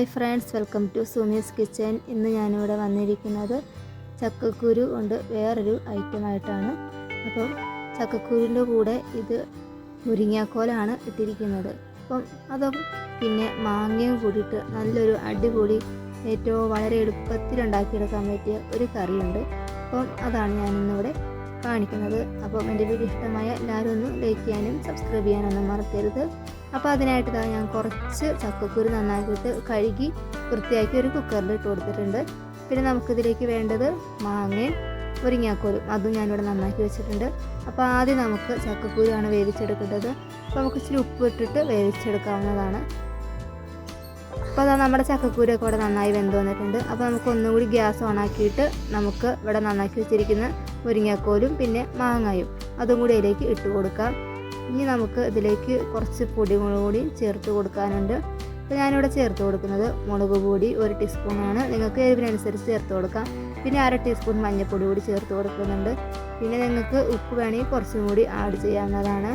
Hi friends welcome to Sumi's kitchen. ഇന്ന് ഞാനിവിടെ വന്നിരിക്കുന്നത് ചക്കക്കുരു കൊണ്ട് വേറൊരു ഐറ്റമായിട്ടാണ് അപ്പോൾ ചക്കക്കുരുവിന്റെ കൂടെ ഇത് മുരിങ്ങാക്കോലാണ് ഇട്ടിരിക്കുന്നത്. അപ്പം അതും പിന്നെ മാങ്ങയും കൂടിയിട്ട് നല്ലൊരു അടിപൊളി ഏറ്റവും വളരെ എളുപ്പത്തിൽ ഉണ്ടാക്കിയെടുക്കാൻ പറ്റിയ ഒരു കറിയുണ്ട്. അപ്പം അതാണ് ഞാനിന്നിവിടെ കാണിക്കുന്നത്. അപ്പോൾ എന്റെ വീഡിയോ ഇഷ്ടമായ എല്ലാവരും ഒന്ന് ലൈക്ക് ചെയ്യാനും സബ്സ്ക്രൈബ് ചെയ്യാനൊന്നും മറക്കരുത്. അപ്പോൾ അതിനായിട്ട് ഞാൻ കുറച്ച് ചക്കക്കുരു നന്നാക്കിയിട്ട് കഴുകി വൃത്തിയാക്കി ഒരു കുക്കറിൽ ഇട്ട് കൊടുത്തിട്ടുണ്ട്. പിന്നെ നമുക്കിതിലേക്ക് വേണ്ടത് മാങ്ങയും മുരിങ്ങാക്കോലും. അതും ഞാനിവിടെ നന്നാക്കി വെച്ചിട്ടുണ്ട്. അപ്പോൾ ആദ്യം നമുക്ക് ചക്കക്കുരുവാണ് വേവിച്ചെടുക്കേണ്ടത്. അപ്പോൾ നമുക്ക് ഇച്ചിരി ഉപ്പ് ഇട്ടിട്ട് വേവിച്ചെടുക്കാവുന്നതാണ്. അപ്പോൾ അതാ നമ്മുടെ ചക്കക്കൂരൊക്കെ ഇവിടെ നന്നായി വെന്ത് വന്നിട്ടുണ്ട്. അപ്പോൾ നമുക്ക് ഒന്നുകൂടി ഗ്യാസ് ഓണാക്കിയിട്ട് നമുക്ക് ഇവിടെ നന്നാക്കി വെച്ചിരിക്കുന്ന മുരിങ്ങാക്കോലും പിന്നെ മാങ്ങായും അതും കൂടി അതിലേക്ക് ഇട്ട് കൊടുക്കാം. ഇനി നമുക്ക് ഇതിലേക്ക് കുറച്ച് പൊടിമുളക് കൂടി ചേർത്ത് കൊടുക്കാനുണ്ട്. അപ്പോൾ ഞാനിവിടെ ചേർത്ത് കൊടുക്കുന്നത് മുളക് പൊടി ഒരു ടീസ്പൂണാണ്. നിങ്ങൾക്ക് എരിവിനനുസരിച്ച് ചേർത്ത് കൊടുക്കാം. പിന്നെ അര ടീസ്പൂൺ മഞ്ഞൾപ്പൊടി കൂടി ചേർത്ത് കൊടുക്കുന്നുണ്ട്. പിന്നെ നിങ്ങൾക്ക് ഉപ്പ് വേണമെങ്കിൽ കുറച്ചും കൂടി ആഡ് ചെയ്യാവുന്നതാണ്.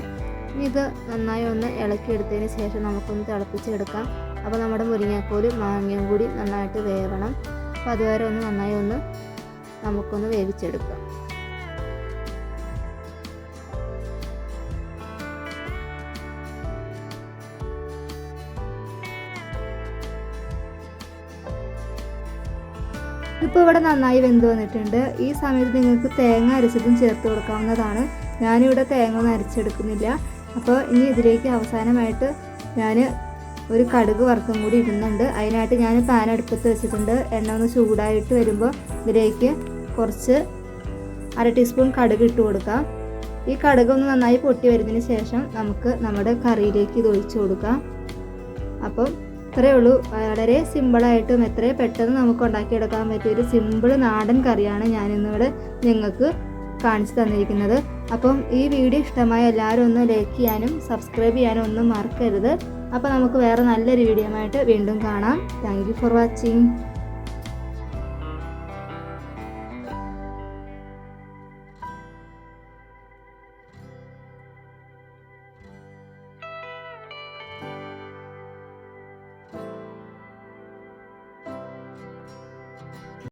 ഇനി ഇത് നന്നായി ഒന്ന് ഇളക്കിയെടുത്തതിന് ശേഷം നമുക്കൊന്ന് തിളപ്പിച്ചെടുക്കാം. അപ്പോൾ നമ്മുടെ മുരിങ്ങാക്കോലും മാങ്ങയും കൂടി നന്നായിട്ട് വേവണം. അപ്പോൾ അതുവരെ ഒന്ന് നന്നായി ഒന്ന് നമുക്കൊന്ന് വേവിച്ചെടുക്കാം. ഇപ്പോൾ ഇവിടെ നന്നായി വെന്ത് വന്നിട്ടുണ്ട്. ഈ സമയത്ത് നിങ്ങൾക്ക് തേങ്ങ അരച്ചതും ചേർത്ത് കൊടുക്കാവുന്നതാണ്. ഞാനിവിടെ തേങ്ങ ഒന്നും അരച്ചെടുക്കുന്നില്ല. അപ്പോൾ ഇനി ഇതിലേക്ക് അവസാനമായിട്ട് ഞാൻ ഒരു കടുക് വറുത്തും കൂടി ഇടുന്നുണ്ട്. അതിനായിട്ട് ഞാൻ പാൻ അടുപ്പത്ത് വെച്ചിട്ടുണ്ട്. എണ്ണ ഒന്ന് ചൂടായിട്ട് വരുമ്പോൾ ഇതിലേക്ക് കുറച്ച് അര ടീസ്പൂൺ കടുക് ഇട്ട് കൊടുക്കാം. ഈ കടുക് ഒന്ന് നന്നായി പൊട്ടി വരുന്നതിന് ശേഷം നമുക്ക് നമ്മുടെ കറിയിലേക്ക് ഇത് ഒഴിച്ചു കൊടുക്കാം. അപ്പം ഇത്രയേ ഉള്ളൂ. വളരെ സിമ്പിളായിട്ടും എത്രയും പെട്ടെന്ന് നമുക്ക് ഉണ്ടാക്കിയെടുക്കാൻ പറ്റിയ ഒരു സിമ്പിൾ നാടൻ കറിയാണ് ഞാനിന്നിവിടെ നിങ്ങൾക്ക് കാണിച്ചു തന്നിരിക്കുന്നത്. അപ്പം ഈ വീഡിയോ ഇഷ്ടമായ എല്ലാവരും ഒന്ന് ലൈക്ക് ചെയ്യാനും സബ്സ്ക്രൈബ് ചെയ്യാനും ഒന്നും മറക്കരുത്. അപ്പോൾ നമുക്ക് വേറെ നല്ലൊരു വീഡിയോ ആയിട്ട് വീണ്ടും കാണാം. Thank for watching